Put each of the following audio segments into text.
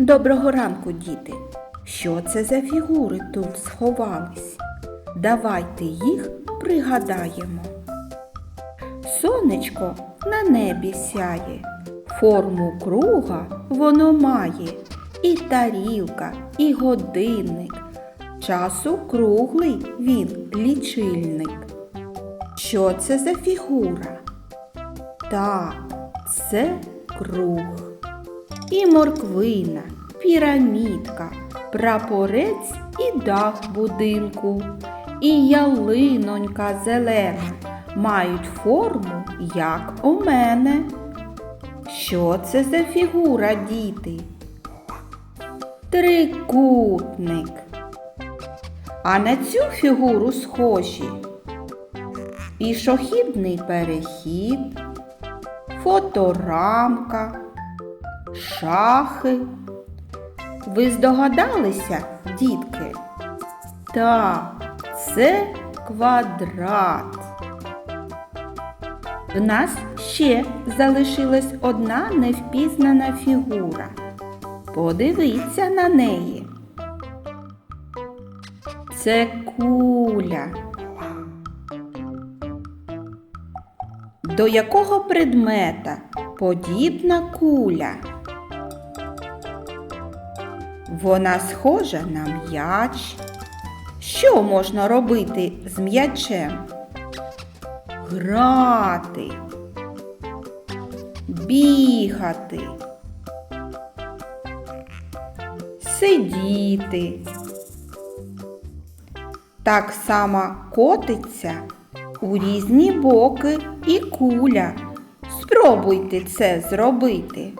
Доброго ранку, діти! Що це за фігури тут сховались? Давайте їх пригадаємо. Сонечко на небі сяє, форму круга воно має, і тарілка, і годинник. Часу круглий він лічильник. Що це за фігура? Так, це круг. І морквина, пірамідка, прапорець і дах будинку, і ялинонька зелена мають форму, як у мене. Що це за фігура, діти? Трикутник. А на цю фігуру схожі пішохідний перехід, фоторамка, шахи. Ви здогадалися, дітки? Так, це квадрат. В нас ще залишилась одна невпізнана фігура. Подивіться на неї. Це куля. До якого предмета подібна куля? Вона схожа на м'яч. Що можна робити з м'ячем? Грати, бігати, сидіти. Так само котиться у різні боки і куля. Спробуйте це зробити.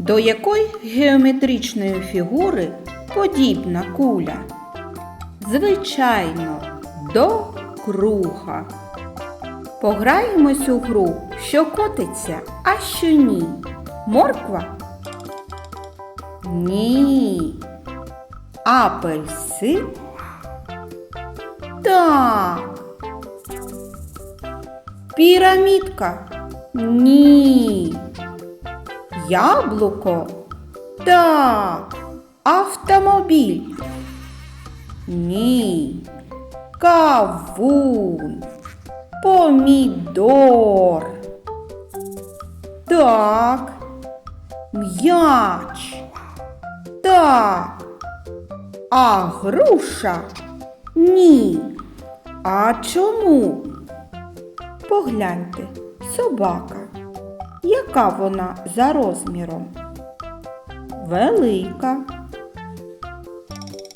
До якої геометричної фігури подібна куля? Звичайно, до круга. Пограємось у гру, що котиться, а що ні. Морква? Ні. Апельсин? Так. Пірамідка? Ні. Яблуко? Так. Автомобіль? Ні. Кавун. Помідор. Так. М'яч. Так. А груша? Ні. А чому? Погляньте, собака. Яка вона за розміром? Велика.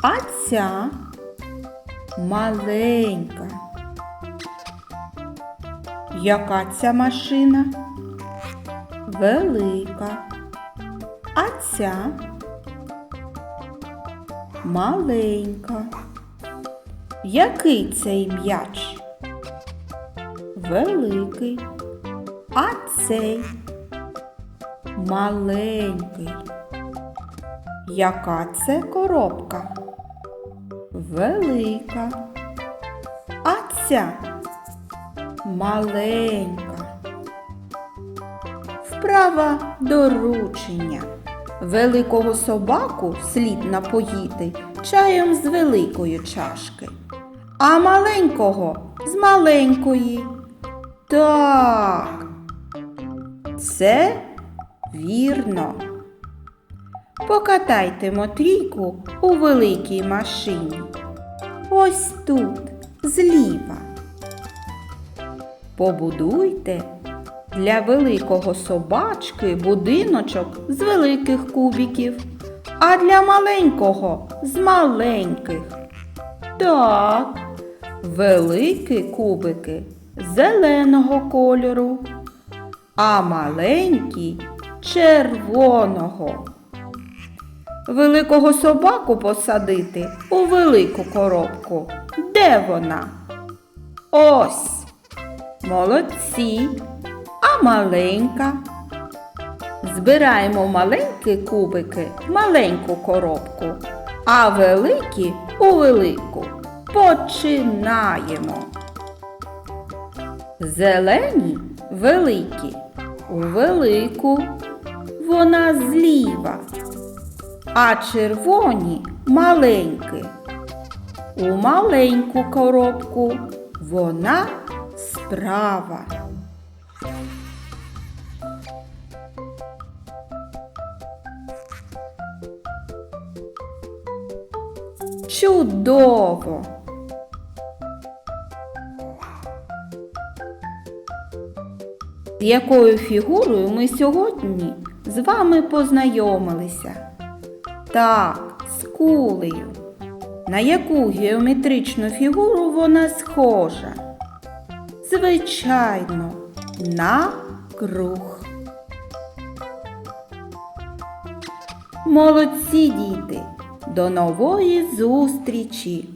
А ця маленька. Яка ця машина? Велика. А ця маленька. Який цей м'яч? Великий. А цей маленький. Яка це коробка? Велика. А ця маленька. Вправа доручення. Великого собаку слід напоїти чаєм з великої чашки, а маленького з маленької. Так, це вірно. Покатайте мотрійку у великій машині. Ось тут, зліва. Побудуйте для великого собачки будиночок з великих кубиків, а для маленького з маленьких. Так, великі кубики зеленого кольору, а маленькі червоного. Великого собаку посадити у велику коробку. Де вона? Ось. Молодці. А маленька. Збираємо маленькі кубики маленьку коробку, а великі у велику. Починаємо. Зелені великі, у велику, вона зліва, а червоні маленькі. У маленьку коробку вона справа. Чудово! Якою фігурою ми сьогодні з вами познайомилися? Так, з кулею. На яку геометричну фігуру вона схожа? Звичайно, на круг. Молодці діти! До нової зустрічі!